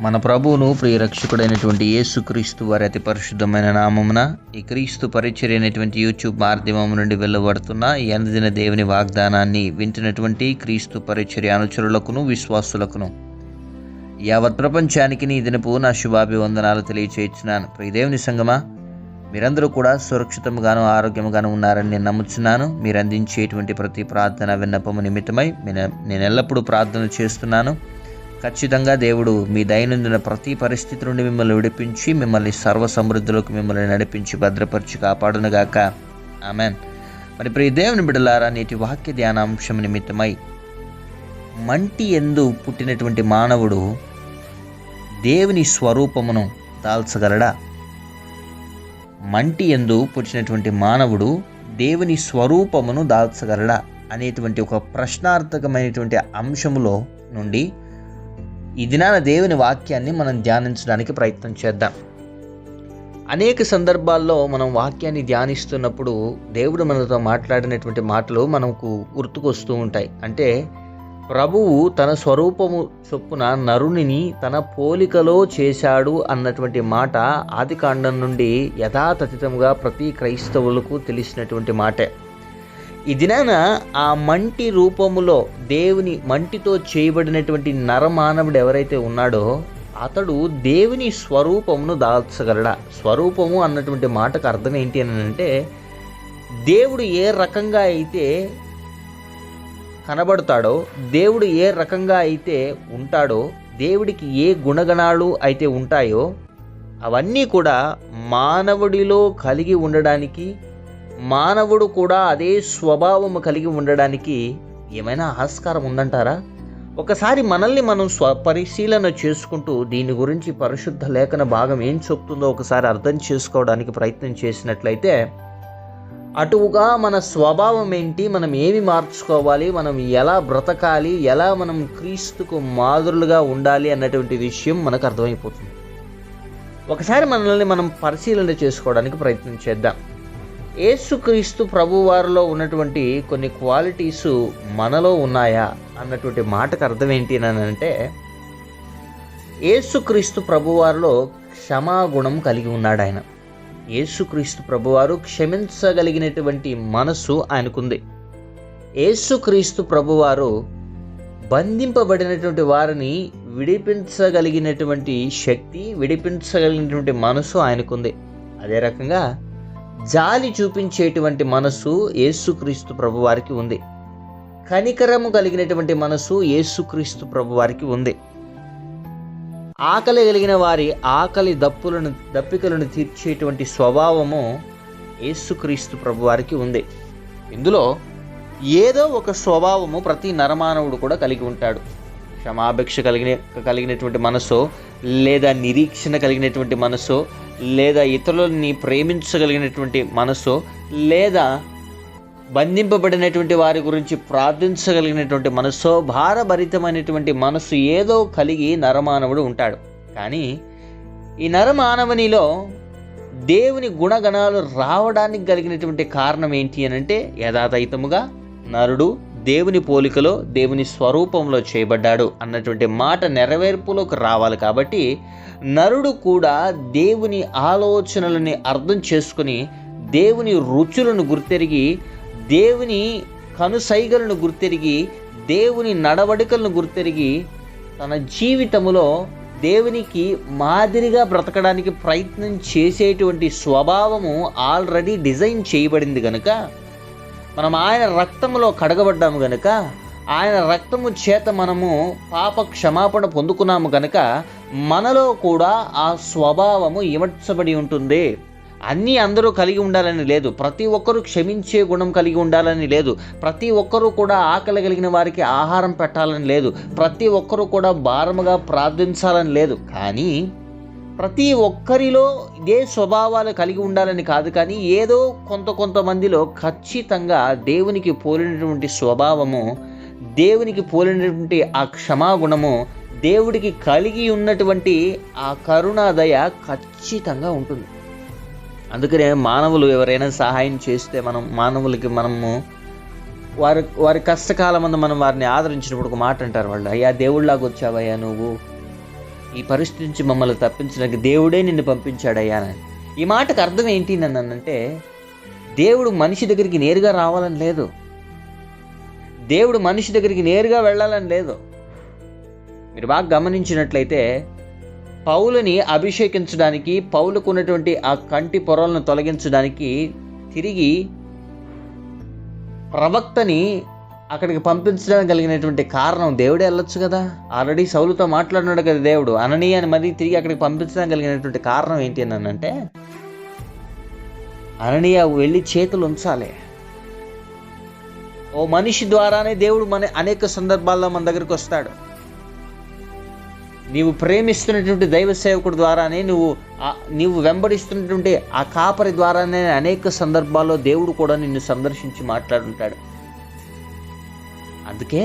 మన ప్రభువును ప్రియరక్షకుడైనటువంటి యేసుక్రీస్తు వారి అతి పరిశుద్ధమైన నామమున ఈ క్రీస్తు పరిచర్ అయినటువంటి యూట్యూబ్ మాధ్యమం నుండి వెళ్ళబడుతున్న ఈ అనుదిన దేవుని వాగ్దానాన్ని వింటున్నటువంటి క్రీస్తు పరిచర్య అనుచరులకును విశ్వాసులకును. యావత్ ప్రపంచానికి నీ దినపు నా శుభాభివందనాలు తెలియచేస్తున్నాను. ప్రియదేవుని సంగమా మీరందరూ కూడా సురక్షితంగాను ఆరోగ్యంగాను ఉన్నారని నేను నమ్ముచున్నాను. మీరు అందించేటువంటి ప్రతి ప్రార్థన విన్నపము నిమిత్తమై నేను నేను ఎల్లప్పుడూ ప్రార్థన చేస్తున్నాను. ఖచ్చితంగా దేవుడు మీ దైనందిన ప్రతి పరిస్థితి నుండి మిమ్మల్ని విడిపించి మిమ్మల్ని సర్వ సమృద్ధిలోకి మిమ్మల్ని నడిపించి భద్రపరిచి కాపాడునుగాక. ఆమెన్. మరి ప్రియ దేవుని బిడలారా నేటి వాక్య ధ్యానాంశం నిమిత్తమై మంటి ఎందు పుట్టినటువంటి మానవుడు దేవుని స్వరూపమును దాల్చగలడా? మంటి ఎందు పుట్టినటువంటి మానవుడు దేవుని స్వరూపమును దాల్చగలడా అనేటువంటి ఒక ప్రశ్నార్థకమైనటువంటి అంశములో నుండి ఈ దినాన దేవుని వాక్యాన్ని మనం ధ్యానించడానికి ప్రయత్నం చేద్దాం. అనేక సందర్భాల్లో మనం వాక్యాన్ని ధ్యానిస్తున్నప్పుడు దేవుడు మనతో మాట్లాడినటువంటి మాటలు మనకు గుర్తుకొస్తూ ఉంటాయి. అంటే ప్రభువు తన స్వరూపము చొప్పున నరునిని తన పోలికలో చేశాడు అన్నటువంటి మాట ఆది కాండం నుండి యథాతథితంగా ప్రతి క్రైస్తవులకు తెలిసినటువంటి మాటే. ఈ దినాన ఆ మంటి రూపములో దేవుని మంటితో చేయబడినటువంటి నరమానవుడు ఎవరైతే ఉన్నాడో అతడు దేవుని స్వరూపమును దాల్చగలడా. స్వరూపము అన్నటువంటి మాటకు అర్థం ఏంటి అని అంటే దేవుడు ఏ రకంగా అయితే కనబడతాడో దేవుడు ఏ రకంగా అయితే ఉంటాడో దేవుడికి ఏ గుణగణాలు అయితే ఉంటాయో అవన్నీ కూడా మానవుడిలో కలిగి ఉండడానికి మానవుడు కూడా అదే స్వభావము కలిగి ఉండడానికి ఏమైనా ఆస్కారం ఉందంటారా? ఒకసారి మనల్ని మనం స్వ పరిశీలన చేసుకుంటూ దీని గురించి పరిశుద్ధ లేఖన భాగం ఏం చెప్తుందో ఒకసారి అర్థం చేసుకోవడానికి ప్రయత్నం చేసినట్లయితే అటుగా మన స్వభావం ఏంటి మనం ఏమి మార్చుకోవాలి మనం ఎలా బ్రతకాలి ఎలా మనం క్రీస్తుకు మాదిరులుగా ఉండాలి అన్నటువంటి విషయం మనకు అర్థమైపోతుంది. ఒకసారి మనల్ని మనం పరిశీలన చేసుకోవడానికి ప్రయత్నం చేద్దాం. యేసుక్రీస్తు ప్రభువారిలో ఉన్నటువంటి కొన్ని క్వాలిటీస్ మనలో ఉన్నాయా అన్నటువంటి మాటకు అర్థం ఏంటి అని అంటే యేసుక్రీస్తు ప్రభువారిలో క్షమాగుణం కలిగి ఉన్నాడు ఆయన. యేసుక్రీస్తు ప్రభువారు క్షమించగలిగినటువంటి మనస్సు ఆయనకుంది. యేసుక్రీస్తు ప్రభువారు బంధింపబడినటువంటి వారిని విడిపించగలిగినటువంటి శక్తి విడిపించగలిగినటువంటి మనసు ఆయనకుంది. అదే రకంగా జాలి చూపించేటువంటి మనస్సు యేసుక్రీస్తు ప్రభువారికి ఉంది. కనికరము కలిగినటువంటి మనస్సు యేసుక్రీస్తు ప్రభువారికి ఉంది. ఆకలి కలిగిన వారి ఆకలి దప్పులను దప్పికలను తీర్చేటువంటి స్వభావము యేసుక్రీస్తు ప్రభువారికి ఉంది. ఇందులో ఏదో ఒక స్వభావము ప్రతి నరమానవుడు కూడా కలిగి ఉంటాడు. క్షమాభిక్ష కలిగిన కలిగినటువంటి మనసు లేదా నిరీక్షణ కలిగినటువంటి మనసు లేదా ఇతరులని ప్రేమించగలిగినటువంటి మనసు లేదా బంధింపబడినటువంటి వారి గురించి ప్రార్థించగలిగినటువంటి మనస్సు భారభరితమైనటువంటి మనస్సు ఏదో కలిగి నరమానవుడు ఉంటాడు. కానీ ఈ నరమానవునిలో దేవుని గుణగణాలు రావడానికి కలిగినటువంటి కారణం ఏంటి అని అంటే యథాతహితముగా నరుడు దేవుని పోలికలో దేవుని స్వరూపంలో చేయబడ్డాడు అన్నటువంటి మాట నెరవేర్పులోకి రావాలి కాబట్టి నరుడు కూడా దేవుని ఆలోచనలని అర్థం చేసుకుని దేవుని రుచులను గుర్తెరిగి దేవుని కనుసైగలను గుర్తెరిగి దేవుని నడవడికలను గుర్తెరిగి తన జీవితములో దేవునికి మాదిరిగా బ్రతకడానికి ప్రయత్నం చేసేటువంటి స్వభావము ఆల్రెడీ డిజైన్ చేయబడింది కనుక మనం ఆయన రక్తములో కడగబడ్డాము గనుక ఆయన రక్తము చేత మనము పాప క్షమాపణ పొందుకున్నాము గనుక మనలో కూడా ఆ స్వభావము ఇమర్చబడి ఉంటుంది. అన్నీ అందరూ కలిగి ఉండాలని లేదు. ప్రతి ఒక్కరూ క్షమించే గుణం కలిగి ఉండాలని లేదు. ప్రతి ఒక్కరూ కూడా ఆకలి కలిగిన వారికి ఆహారం పెట్టాలని లేదు. ప్రతి ఒక్కరూ కూడా భారముగా ప్రార్థించాలని లేదు. కానీ ప్రతి ఒక్కరిలో ఇదే స్వభావాలు కలిగి ఉండాలని కాదు కానీ ఏదో కొంత కొంతమందిలో ఖచ్చితంగా దేవునికి పోలినటువంటి స్వభావము దేవునికి పోలినటువంటి ఆ క్షమాగుణము దేవుడికి కలిగి ఉన్నటువంటి ఆ కరుణాదయ ఖచ్చితంగా ఉంటుంది. అందుకనే మానవులు ఎవరైనా సహాయం చేస్తే మనం మానవులకి మనము వారి వారి కష్టకాలం మనం వారిని ఆదరించినప్పుడు ఒక మాట అంటారు వాళ్ళు అయ్యా దేవుళ్ళలాగా వచ్చావయ్యా నువ్వు ఈ పరిస్థితి నుంచి మమ్మల్ని తప్పించడానికి దేవుడే నిన్ను పంపించాడయ్యానని ఈ మాటకు అర్థం ఏంటి నన్నంటే దేవుడు మనిషి దగ్గరికి నేరుగా రావాలని లేదు. దేవుడు మనిషి దగ్గరికి నేరుగా వెళ్ళాలని లేదు. మీరు బాగా గమనించినట్లయితే పౌలని అభిషేకించడానికి పౌలకు ఉన్నటువంటి ఆ కంటి పొరలను తొలగించడానికి తిరిగి ప్రవక్తని అక్కడికి పంపించడానికి కలిగినటువంటి కారణం దేవుడే వెళ్ళొచ్చు కదా. ఆల్రెడీ సౌలుతో మాట్లాడినాడు కదా దేవుడు. అనని అని మరీ తిరిగి అక్కడికి పంపించడానికి కలిగినటువంటి కారణం ఏంటి అని అంటే అననీయ వెళ్ళి చేతులు ఉంచాలి. ఓ మనిషి ద్వారానే దేవుడు మన అనేక సందర్భాల్లో మన దగ్గరికి వస్తాడు. నీవు ప్రేమిస్తున్నటువంటి దైవ సేవకుడు ద్వారానే నువ్వు నీవు వెంబడిస్తున్నటువంటి ఆ కాపరి ద్వారానే అనేక సందర్భాల్లో దేవుడు కూడా నిన్ను సందర్శించి మాట్లాడుంటాడు. అందుకే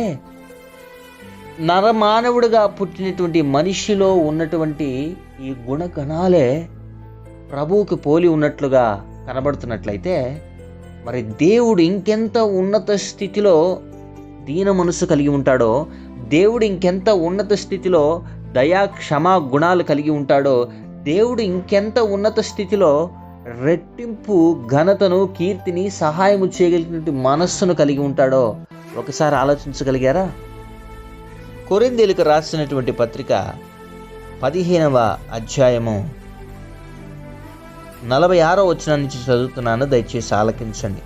నరమానవుడిగా పుట్టినటువంటి మనిషిలో ఉన్నటువంటి ఈ గుణగణాలే ప్రభువుకి పోలి ఉన్నట్లుగా కనబడుతున్నట్లయితే మరి దేవుడు ఇంకెంత ఉన్నత స్థితిలో దీన మనసు కలిగి ఉంటాడో దేవుడు ఇంకెంత ఉన్నత స్థితిలో దయా క్షమా గుణాలు కలిగి ఉంటాడో దేవుడు ఇంకెంత ఉన్నత స్థితిలో రెట్టింపు ఘనతను కీర్తిని సహాయము చేయగలిగినటువంటి మనస్సును కలిగి ఉంటాడో ఒకసారి ఆలోచించగలిగారా? కొరిందేలకు రాసినటువంటి పత్రిక పదిహేనవ అధ్యాయము నలభై ఆరో వచ్చిన నుంచి చదువుతున్నాను దయచేసి ఆలకించండి.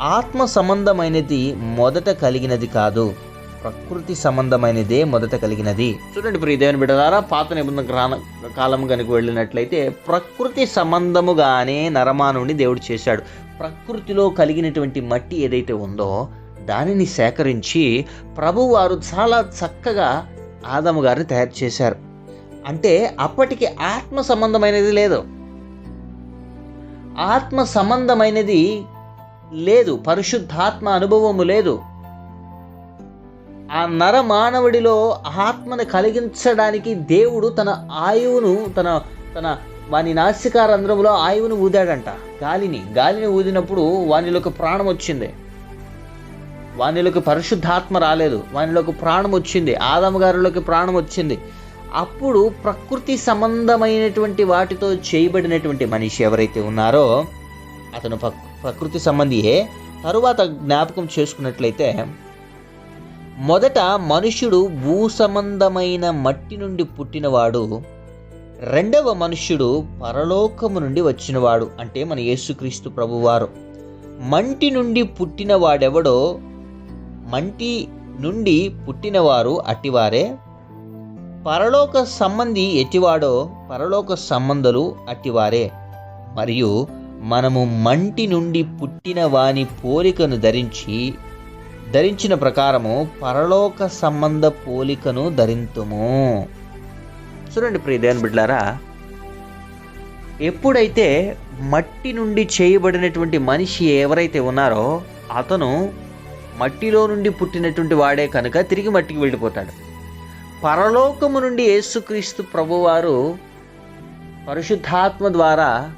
ఆత్మ సంబంధమైనది మొదట కలిగినది కాదు ప్రకృతి సంబంధమైనదే మొదట కలిగినది. చూడండి ప్రియ దేవుని బిడ్డలారా పాత నిబంధన గ్రాన కాలం కనుక వెళ్ళినట్లయితే ప్రకృతి సంబంధముగానే నరమానుని దేవుడు చేశాడు. ప్రకృతిలో కలిగినటువంటి మట్టి ఏదైతే ఉందో దానిని సేకరించి ప్రభువారు చాలా చక్కగా ఆదము గారిని తయారు చేశారు. అంటే అప్పటికి ఆత్మ సంబంధమైనది లేదు. ఆత్మ సంబంధమైనది లేదు. పరిశుద్ధాత్మ అనుభవము లేదు. ఆ నర మానవుడిలో ఆత్మను కలిగించడానికి దేవుడు తన ఆయువును తన తన వాని నాసికారంధ్రములో ఆయువును ఊదాడంట. గాలిని గాలిని ఊదినప్పుడు వానిలోకి ప్రాణం వచ్చింది. వానిలోకి పరిశుద్ధాత్మ రాలేదు. వానిలోకి ప్రాణం వచ్చింది. ఆదమ గారిలోకి ప్రాణం వచ్చింది. అప్పుడు ప్రకృతి సంబంధమైనటువంటి వాటితో చేయబడినటువంటి మనిషి ఎవరైతే ఉన్నారో అతను ప్రకృతి సంబంధియే. తరువాత జ్ఞాపకం చేసుకున్నట్లయితే మొదట మనుష్యుడు భూ సంబంధమైన మట్టి నుండి పుట్టినవాడు రెండవ మనుష్యుడు పరలోకము నుండి వచ్చినవాడు అంటే మన యేసుక్రీస్తు ప్రభువారు. మంటి నుండి పుట్టిన వాడెవడో మంటి నుండి పుట్టినవారు అట్టివారే. పరలోక సంబంధి ఎట్టివాడో పరలోక సంబంధులు అట్టివారే. మరియు మనము మంటి నుండి పుట్టిన వాని పోలికను ధరించి ధరించిన ప్రకారము పరలోక సంబంధ పోలికను ధరింతుము. చూడండి ప్రియదేవన్ బిడ్లారా ఎప్పుడైతే మట్టి నుండి చేయబడినటువంటి మనిషి ఎవరైతే ఉన్నారో అతను మట్టిలో నుండి పుట్టినటువంటి వాడే కనుక తిరిగి మట్టికి వెళ్ళిపోతాడు. పరలోకము నుండి యేసుక్రీస్తు ప్రభువారు పరిశుద్ధాత్మ ద్వారా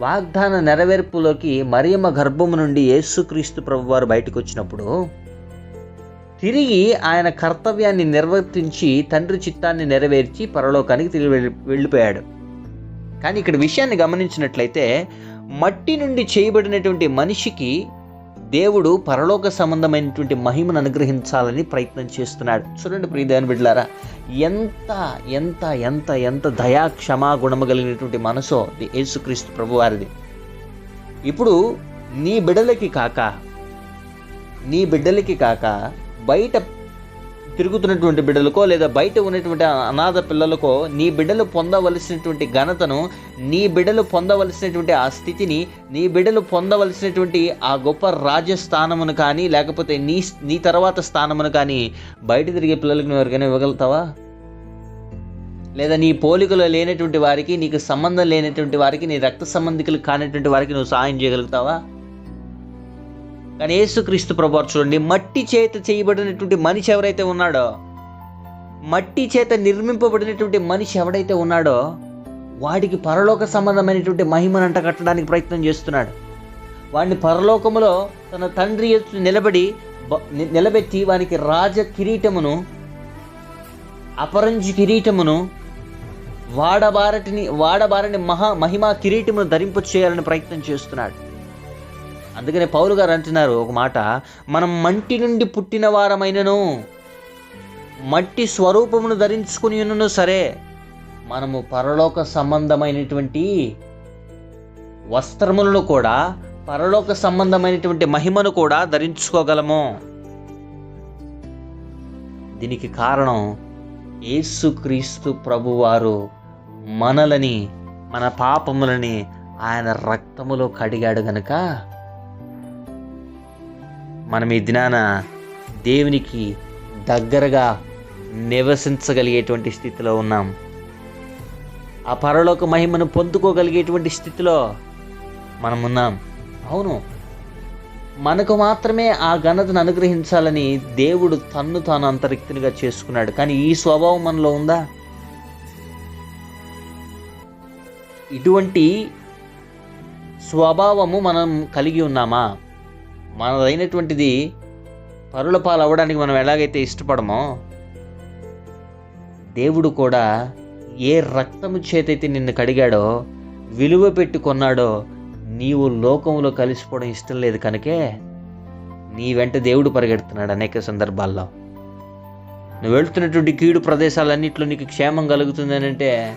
వాగ్దాన నెరవేర్పులోకి మరియమ్మ గర్భము నుండి యేసుక్రీస్తు ప్రభువారు బయటకు వచ్చినప్పుడు తిరిగి ఆయన కర్తవ్యాన్ని నిర్వర్తించి తండ్రి చిత్తాన్ని నెరవేర్చి పరలోకానికి తిరిగి వెళ్ళి వెళ్ళిపోయాడు. కానీ ఇక్కడ విషయాన్ని గమనించినట్లయితే మట్టి నుండి చేయబడినటువంటి మనిషికి దేవుడు పరలోక సంబంధమైనటువంటి మహిమను అనుగ్రహించాలని ప్రయత్నం చేస్తున్నాడు. చూడండి ప్రియదేవన్ బిడ్లారా ఎంత ఎంత ఎంత ఎంత దయా క్షమా గుణము కలిగినటువంటి మనసో ది యేసుక్రీస్తు ప్రభువారిది. ఇప్పుడు నీ బిడ్డలకి కాక నీ బిడ్డలకి కాక బయట తిరుగుతున్నటువంటి బిడ్డలకో లేదా బయట ఉన్నటువంటి అనాథ పిల్లలకో నీ బిడ్డలు పొందవలసినటువంటి ఘనతను నీ బిడ్డలు పొందవలసినటువంటి ఆ స్థితిని నీ బిడ్డలు పొందవలసినటువంటి ఆ గొప్ప రాజ్యస్థానమును కానీ లేకపోతే నీ నీ తర్వాత స్థానమును కానీ బయట తిరిగే పిల్లలకు నువ్వు ఎవరికైనా ఇవ్వగలుగుతావా? లేదా నీ పోలికలో లేనటువంటి వారికి నీకు సంబంధం లేనటువంటి వారికి నీ రక్త సంబంధికులు కానటువంటి వారికి నువ్వు సహాయం చేయగలుగుతావా? కానీ యేసుక్రీస్తు ప్రభు చూడండి మట్టి చేత చేయబడినటువంటి మనిషి ఎవరైతే ఉన్నాడో మట్టి చేత నిర్మింపబడినటువంటి మనిషి ఎవడైతే ఉన్నాడో వాడికి పరలోక సంబంధమైనటువంటి మహిమను అంట కట్టడానికి ప్రయత్నం చేస్తున్నాడు. వాడిని పరలోకములో తన తండ్రి నిలబడి నిలబెట్టి వానికి రాజ కిరీటమును అపరంజి కిరీటమును వాడబారటిని వాడబారని మహా మహిమా కిరీటమును ధరింపు చేయాలని ప్రయత్నం చేస్తున్నాడు. అందుకనే పౌలు గారు అంటున్నారు ఒక మాట మనం మంటి నుండి పుట్టిన వారమైనను మట్టి స్వరూపమును ధరించుకుని ఉన్నను సరే మనము పరలోక సంబంధమైనటువంటి వస్త్రములను కూడా పరలోక సంబంధమైనటువంటి మహిమను కూడా ధరించుకోగలము. దీనికి కారణం యేసుక్రీస్తు ప్రభువారు మనలని మన పాపములని ఆయన రక్తములో కడిగాడు గనుక మనం ఈ దినాన దేవునికి దగ్గరగా నివసించగలిగేటువంటి స్థితిలో ఉన్నాం. ఆ పరలోక మహిమను పొందుకోగలిగేటువంటి స్థితిలో మనం ఉన్నాం. అవును మనకు మాత్రమే ఆ ఘనతను అనుగ్రహించాలని దేవుడు తన్ను తాను అంతరిక్తునిగా చేసుకున్నాడు. కానీ ఈ స్వభావం మనలో ఉందా? ఇటువంటి స్వభావము మనం కలిగి ఉన్నామా? మనదైనటువంటిది పరుల పాలు అవ్వడానికి మనం ఎలాగైతే ఇష్టపడమో దేవుడు కూడా ఏ రక్తము చేతైతే నిన్ను కడిగాడో విలువ పెట్టి కొన్నాడో నీవు లోకంలో కలిసిపోవడం ఇష్టం లేదు కనుకే నీ వెంట దేవుడు పరిగెడుతున్నాడు అనేక సందర్భాల్లో. నువ్వు వెళ్తున్నటువంటి కీడు ప్రదేశాలన్నింటిలో నీకు క్షేమం కలుగుతుంది అంటే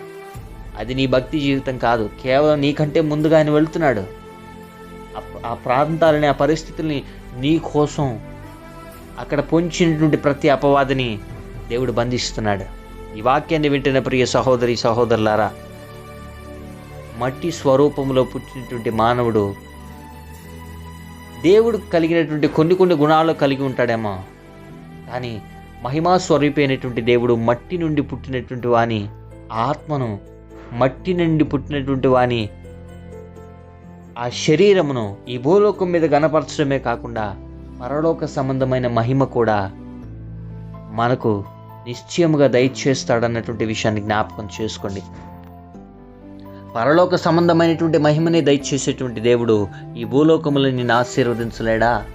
అది నీ భక్తి జీవితం కాదు. కేవలం నీకంటే ముందుగా ఆయన వెళ్తున్నాడు. ఆ- ప్రాంతాలని ఆ పరిస్థితుల్ని నీ కోసం అక్కడ పొంచినటువంటి ప్రతి అపవాదిని దేవుడు బంధిస్తున్నాడు. ఈ వాక్యాన్ని వింటున్న ప్రియ సహోదరి సహోదరులారా మట్టి స్వరూపంలో పుట్టినటువంటి మానవుడు దేవుడు కలిగినటువంటి కొన్ని కొన్ని గుణాలు కలిగి ఉంటాడేమో కానీ మహిమా స్వరూపైనటువంటి దేవుడు మట్టి నుండి పుట్టినటువంటి వాని ఆత్మను మట్టి నుండి పుట్టినటువంటి వాని ఆ శరీరమును ఈ భూలోకం మీద గణపరచడమే కాకుండా పరలోక సంబంధమైన మహిమ కూడా మనకు నిశ్చయముగా దయచేస్తాడన్నటువంటి విషయాన్ని జ్ఞాపకం చేసుకోండి. పరలోక సంబంధమైనటువంటి మహిమని దయచేసేటువంటి దేవుడు ఈ భూలోకములను నిన్ను ఆశీర్వదించలేడా?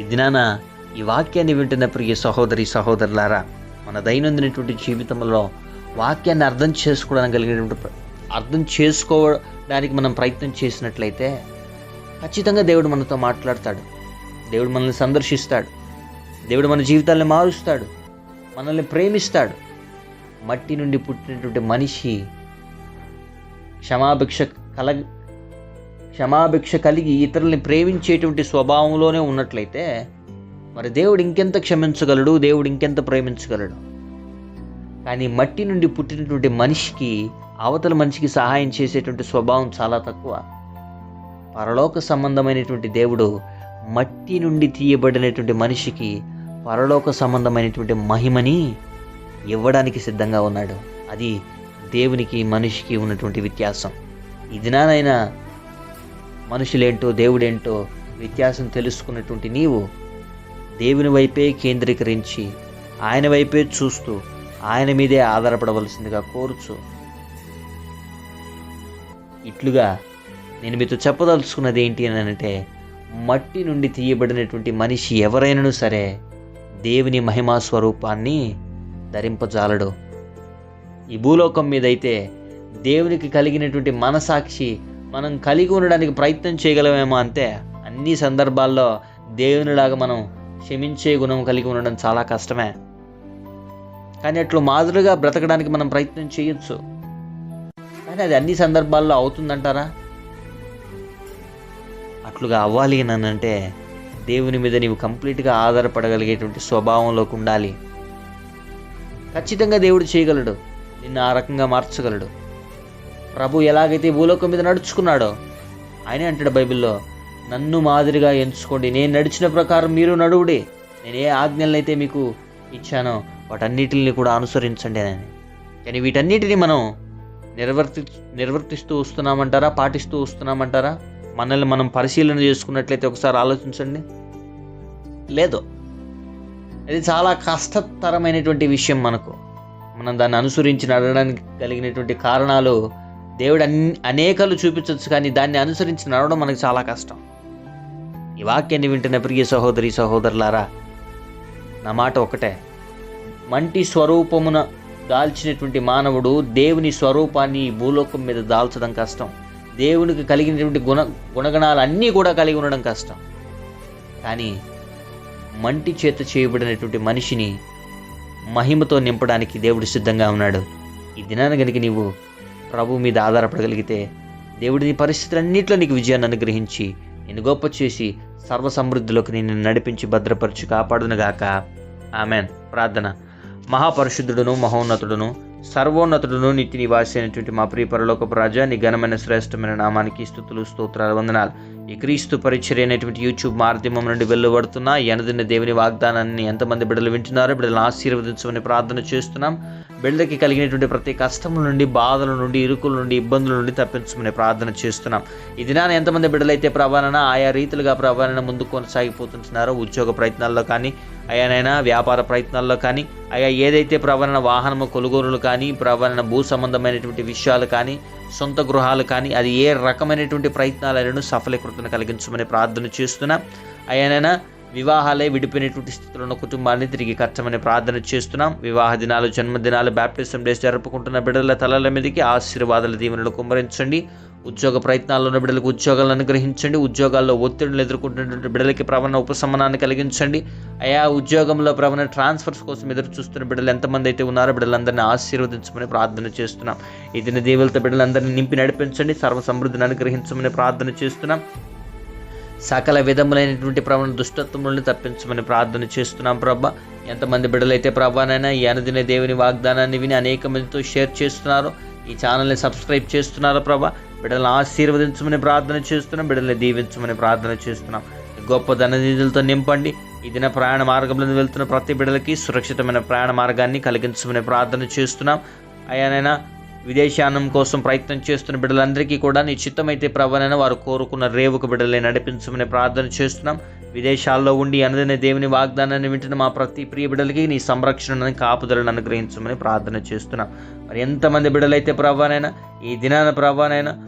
ఈ దినాన ఈ వాక్యాన్ని వింటున్న ప్రియ సహోదరి సహోదరులారా మన దైనందినటువంటి జీవితంలో వాక్యాన్ని అర్థం చేసుకోవడానికి కలిగినటువంటి అర్థం చేసుకోవడానికి మనం ప్రయత్నం చేసినట్లయితే ఖచ్చితంగా దేవుడు మనతో మాట్లాడతాడు. దేవుడు మనల్ని సందర్శిస్తాడు. దేవుడు మన జీవితాలను మారుస్తాడు. మనల్ని ప్రేమిస్తాడు. మట్టి నుండి పుట్టినటువంటి మనిషి క్షమాభిక్ష కల క్షమాభిక్ష కలిగి ఇతరుల్ని ప్రేమించేటువంటి స్వభావంలోనే ఉన్నట్లయితే మరి దేవుడు ఇంకెంత క్షమించగలడు? దేవుడు ఇంకెంత ప్రేమించగలడు? కానీ మట్టి నుండి పుట్టినటువంటి మనిషికి అవతల మనిషికి సహాయం చేసేటువంటి స్వభావం చాలా తక్కువ. పరలోక సంబంధమైనటువంటి దేవుడు మట్టి నుండి తీయబడినటువంటి మనిషికి పరలోక సంబంధమైనటువంటి మహిమని ఇవ్వడానికి సిద్ధంగా ఉన్నాడు. అది దేవునికి మనిషికి ఉన్నటువంటి వ్యత్యాసం. ఇదినానైనా మనుషులేంటో దేవుడేంటో వ్యత్యాసం తెలుసుకున్నటువంటి నీవు దేవుని వైపే కేంద్రీకరించి ఆయన వైపే చూస్తూ ఆయన మీదే ఆధారపడవలసిందిగా కోరుచు. ఇట్లుగా నేను మీతో చెప్పదలుచుకున్నది ఏంటి అని అంటే మట్టి నుండి తీయబడినటువంటి మనిషి ఎవరైనను సరే దేవుని మహిమా స్వరూపాన్ని ధరింపజాలడు. ఈ భూలోకం మీద అయితే దేవునికి కలిగినటువంటి మనసాక్షి మనం కలిగి ఉండడానికి ప్రయత్నం చేయగలమేమో అంతే అన్ని సందర్భాల్లో దేవునిలాగా మనం క్షమించే గుణం కలిగి ఉండడం చాలా కష్టమే. కానీ అట్లు మాదిరిగా బ్రతకడానికి మనం ప్రయత్నం చేయొచ్చు. కానీ అది అన్ని సందర్భాల్లో అవుతుందంటారా? అట్లుగా అవ్వాలి అని అంటే దేవుని మీద నీవు కంప్లీట్గా ఆధారపడగలిగేటువంటి స్వభావంలోకి ఉండాలి. ఖచ్చితంగా దేవుడు చేయగలడు. నిన్ను ఆ రకంగా మార్చగలడు. ప్రభు ఎలాగైతే భూలోకం మీద నడుచుకున్నాడో ఆయనే అంటాడు బైబిల్లో నన్ను మాదిరిగా ఎంచుకోండి. నేను నడిచిన ప్రకారం మీరు నడువుడి. నేను ఏ ఆజ్ఞలనైతే మీకు ఇచ్చానో వాటన్నిటిని కూడా అనుసరించండి అని. కానీ వీటన్నిటిని మనం నిర్వర్తి నిర్వర్తిస్తూ వస్తున్నామంటారా? పాటిస్తూ వస్తున్నామంటారా? మనల్ని మనం పరిశీలన చేసుకున్నట్లయితే ఒకసారి ఆలోచించండి. లేదు. ఇది చాలా కష్టతరమైనటువంటి విషయం మనకు. మనం దాన్ని అనుసరించి నడవడానికి కలిగినటువంటి కారణాలు దేవుడు అన్ని అనేకలు చూపించవచ్చు కానీ దాన్ని అనుసరించి నడవడం మనకు చాలా కష్టం. ఈ వాక్యాన్ని వింటున్న ప్రియ సహోదరి సహోదరులారా నా మాట ఒకటే. మంటి స్వరూపమున దాల్చినటువంటి మానవుడు దేవుని స్వరూపాన్ని ఈ భూలోకం మీద దాల్చడం కష్టం. దేవునికి కలిగినటువంటి గుణ గుణగణాలు అన్నీ కూడా కలిగి ఉండడం కష్టం. కానీ మంటి చేత చేయబడినటువంటి మనిషిని మహిమతో నింపడానికి దేవుడు సిద్ధంగా ఉన్నాడు. ఈ దినాన కనుక నీవు ప్రభు మీద ఆధారపడగలిగితే దేవుడి నీ పరిస్థితులన్నింటిలో నీకు విజయాన్ని అనుగ్రహించి నేను గొప్ప చేసి సర్వసమృద్ధిలోకి నిన్ను నడిపించి భద్రపరచు కాపాడునుగాక ఆమెన్. ప్రార్థన. మహాపరిశుద్ధుడును మహోన్నతుడును సర్వోన్నతుడును నిత్య నివాసి అయినటువంటి మా ప్రియ పరలోకపు రాజా నీ ఘనమైన శ్రేష్టమైన నామానికి స్థుతులు స్తోత్రాలు వందనాలు. ఈ క్రీస్తు పరిచర్య అనేటువంటి యూట్యూబ్ మాధ్యమం నుండి వెళ్ళబడుతున్న ఎనదిన దేవుని వాగ్దానాన్ని ఎంతమంది బిడ్డలు వింటున్నారో బిడ్డలను ఆశీర్వదించమని ప్రార్థన చేస్తున్నాం. బిడ్డలకి కలిగినటువంటి ప్రతి కష్టముల నుండి బాధల నుండి ఇరుకుల నుండి ఇబ్బందుల నుండి తప్పించమని ప్రార్థన చేస్తున్నాం. ఈ దినాన్ని ఎంతమంది బిడ్డలైతే ప్రవాణన ఆయా రీతిలుగా ప్రవాణన ముందు కొనసాగిపోతుంటున్నారో ఉద్యోగ ప్రయత్నాల్లో కానీ అయ్యానైనా వ్యాపార ప్రయత్నాల్లో కానీ అయ్యా ఏదైతే ప్రవరణ వాహనము కొనుగోలులు కానీ ప్రవరణ భూ సంబంధమైనటువంటి విషయాలు కానీ సొంత గృహాలు కానీ అది ఏ రకమైనటువంటి ప్రయత్నాలను సఫలీకృతను కలిగించమని ప్రార్థన చేస్తున్నా. అయ్యానైనా వివాహాలే విడిపోయినటువంటి స్థితిలో ఉన్న కుటుంబాన్ని తిరిగి కట్టమని ప్రార్థన చేస్తున్నాం. వివాహ దినాలు జన్మదినాలు బ్యాప్టిజం డేస్ జరుపుకుంటున్న బిడ్డల తలల మీదకి ఆశీర్వాదాల దీవెనలు కుమ్మరించండి. ఉద్యోగ ప్రయత్నాల్లో ఉన్న బిడ్డలకు ఉద్యోగాలను అనుగ్రహించండి. ఉద్యోగాల్లో ఒత్తిడిని ఎదుర్కొంటున్నటువంటి బిడ్డలకి ప్రవణ ఉపశమనాన్ని కలిగించండి. అయా ఉద్యోగంలో ప్రవణ ట్రాన్స్ఫర్స్ కోసం ఎదురు చూస్తున్న బిడ్డలు ఎంతమంది అయితే ఉన్నారో బిడ్డలందరినీ ఆశీర్వదించమని ప్రార్థన చేస్తున్నాం. ఈ దిన దేవులతో బిడ్డలందరినీ నింపి నడిపించండి. సర్వ సమృద్ధిని అనుగ్రహించమని ప్రార్థన చేస్తున్నాం. సకల విధములైనటువంటి ప్రవణ దుష్టత్వం నుండి తప్పించమని ప్రార్థన చేస్తున్నాం ప్రభా. ఎంతమంది బిడ్డలైతే ప్రభానైనా ఈ అనుదిన దేవుని వాగ్దానాన్ని విని అనేక మందితో షేర్ చేస్తున్నారు ఈ ఛానల్ని సబ్స్క్రైబ్ చేస్తున్నారో ప్రభా. బిడ్డలను ఆశీర్వదించమని ప్రార్థన చేస్తున్నాం బిడ్డల్ని దీవించమని ప్రార్థన చేస్తున్నాం. గొప్ప ధననిధులతో నింపండి. ఈ దిన ప్రయాణ మార్గంలో వెళ్తున్న ప్రతి బిడ్డలకి సురక్షితమైన ప్రయాణ మార్గాన్ని కలిగించమని ప్రార్థన చేస్తున్నాం. అయ్యానైనా విదేశానం కోసం ప్రయత్నం చేస్తున్న బిడ్డలందరికీ కూడా నీ చిత్తమైతే ప్రవణన వారు కోరుకున్న రేవుకు బిడ్డలే నడిపించమని ప్రార్థన చేస్తున్నాం. విదేశాల్లో ఉండి అనదైన దేవుని వాగ్దానాన్ని వింటున్న మా ప్రతి ప్రియ బిడ్డలకి నీ సంరక్షణను కాపుదలను అనుగ్రహించమని ప్రార్థన చేస్తున్నాం. మరి ఎంతమంది బిడ్డలైతే ప్రభానైనా ఈ దినాన ప్రభానైనా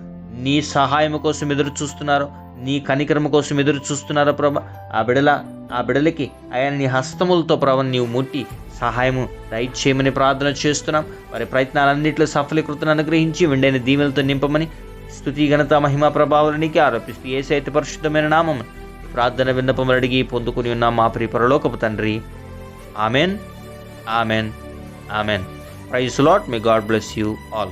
నీ సహాయం కోసం ఎదురు చూస్తున్నారు నీ కనికరమ కోసం ఎదురు చూస్తున్నారో ప్రభ. ఆ బిడల ఆ బిడలకి ఆయన నీ హస్తములతో ప్రభ నీవు ముట్టి సహాయము రైట్ చేయమని ప్రార్థన చేస్తున్నాం. వారి ప్రయత్నాలన్నింటిలో సఫలీకృతను అనుగ్రహించి వెండైన దీవెలతో నింపమని స్థుతి ఘనత మహిమా ప్రభావాలనికి ఆరోపిస్తూ ఏ సైత పరిశుద్ధమైన నామం ప్రార్థన విన్నపములు అడిగి పొందుకుని ఉన్న మా ప్రియ పరలోకపు తండ్రి. Amen. Amen. Amen. Praise lord may God bless you all